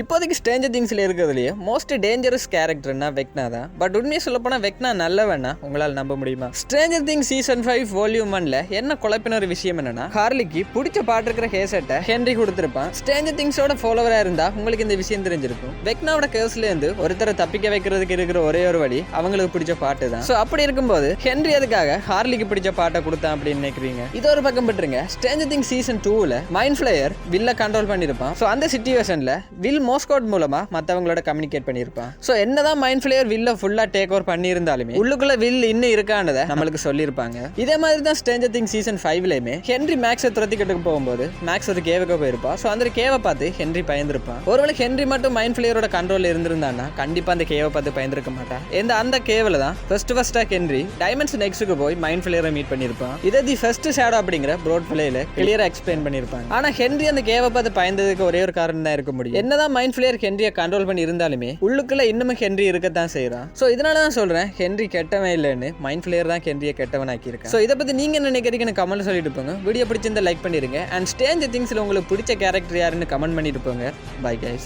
இப்போதைக்கு ஸ்டேஞ்சர் திங்ஸில் இருக்கிறதுலையே most dangerous கேரக்டர்னா வெக்னா தான். பட் உண்மையை சொல்லப்போனால் வெக்னா நல்லவனா? உங்களால் நம்ப முடியுமா? Stranger things season five volume ஒன்ல என்ன குழப்பின ஒரு விஷயம் என்னன்னா ஹார்லிக்கு பிடிச்ச பாட்டு இருக்கிற ஹேசட்டை ஹென்ரி கொடுத்துருப்பான். ஸ்டேஞ்சர் திங்ஸோட ஃபாலோவராக இருந்தால் உங்களுக்கு இந்த விஷயம் தெரிஞ்சிருக்கும். வெக்னாவோட கேர்ஸ்லேருந்து ஒருத்தரை தப்பிக்க வைக்கிறதுக்கு இருக்கிற ஒரே ஒரு வழி அவங்களுக்கு பிடிச்ச பாட்டு தான். ஸோ அப்படி இருக்கும்போது ஹென்றி எதுக்காக ஹார்லிக்கு பிடிச்ச பாட்டை கொடுத்தான் அப்படின்னு நினைக்கிறீங்க? இது ஒரு பக்கம் பட்டுருங்க ஸ்டேஞ்சர் திங் சீசன் டூவில் மைண்ட் ஃபிளேயர் வில்ல கண்ட்ரோல் பண்ணியிருப்பான். ஸோ அந்த சுச்சுவேஷனில் வில் மோஸ்கோட் மூலமா மற்றவங்களோட கம்யூனிகேட் பண்ணியிருப்பான் ஸோ என்னதான் மைண்ட் ஃபிளேயர் வில்ல ஃபுல்லாக டேக் ஓவர் பண்ணியிருந்தாலுமே உள்ளுக்குள்ள வில் இன்னும் இருக்கானதை நம்மளுக்கு சொல்லியிருப்பாங்க. இதே மாதிரி தான் ஸ்டேஞ்சர் திங் சீசன் ஃபைவ்லையுமே ஹென்ரி மேக்ஸை துரத்திக்கிட்டு போகும்போது மேக்ஸ் ஒரு கேவுக்கு போயிருப்பான் ஸோ அந்த கேவை பார்த்து ஹென்ரி பயந்துருப்பான். ஒருவேளை ஹென்ரி மட்டும் மைண்ட் ஃபிளேயரோட கண்ட்ரோல் இருந்திருந்தான்னா கண்டிப்பா அந்த கேவை பார்த்து பயந்துருக்க மாட்டான் இந்த அந்த கேவில் தான் ஃபர்ஸ்ட் ஃபர்ஸ்டா ஹென்ரி டைமண்ட்ஸ் நெக்ஸ்ட்டுக்கு போய் மைண்ட் ஃபிளேயரை மீட் பண்ணியிருப்பான். இதை தி ஃபர்ஸ்ட் ஷேடோ அப்படிங்கிற ப்ரோட் பிளேயில் கிளியராக எக்ஸ்பிளைன் பண்ணியிருப்பாங்க. ஆனால் ஹென்ரி அந்த கேவை பார்த்து பயந்ததுக்கு ஒரே ஒரு காரணம் தான் இருக்க முடியும். என்னதான் மைண்ட் ஃபிளேயர் ஹென்ரியை கண்ட்ரோல் பண்ணி இருந்தாலுமே உள்ளுக்குள்ள இன்னமும் ஹென்ரி இருக்கத்தான் செய்யறான் ஸோ இதனால தான் சொல்றேன் ஹென்ரி கெட்டவன் இல்லைன்னு மைண்ட் ஃபிளேயர் தான் ஹென்ரியை கெட்டவன் ஆக்கியிருக்கேன் ஸோ இதை பத்தி நீங்க என்ன நினைக்கிறீங்கன்னு கமெண்ட் சொல்லிட்டு போங்க. வீடியோ பிடிச்சிருந்தா லைக் பண்ணிருங்க. அண்ட் ஸ்டேஞ்ச் திங்ஸ்ல உங்களுக்கு பிடிச்ச கேரக்டர் யாருன்னு கமெண்ட் பண்ணிட்டு போங்க. Bye guys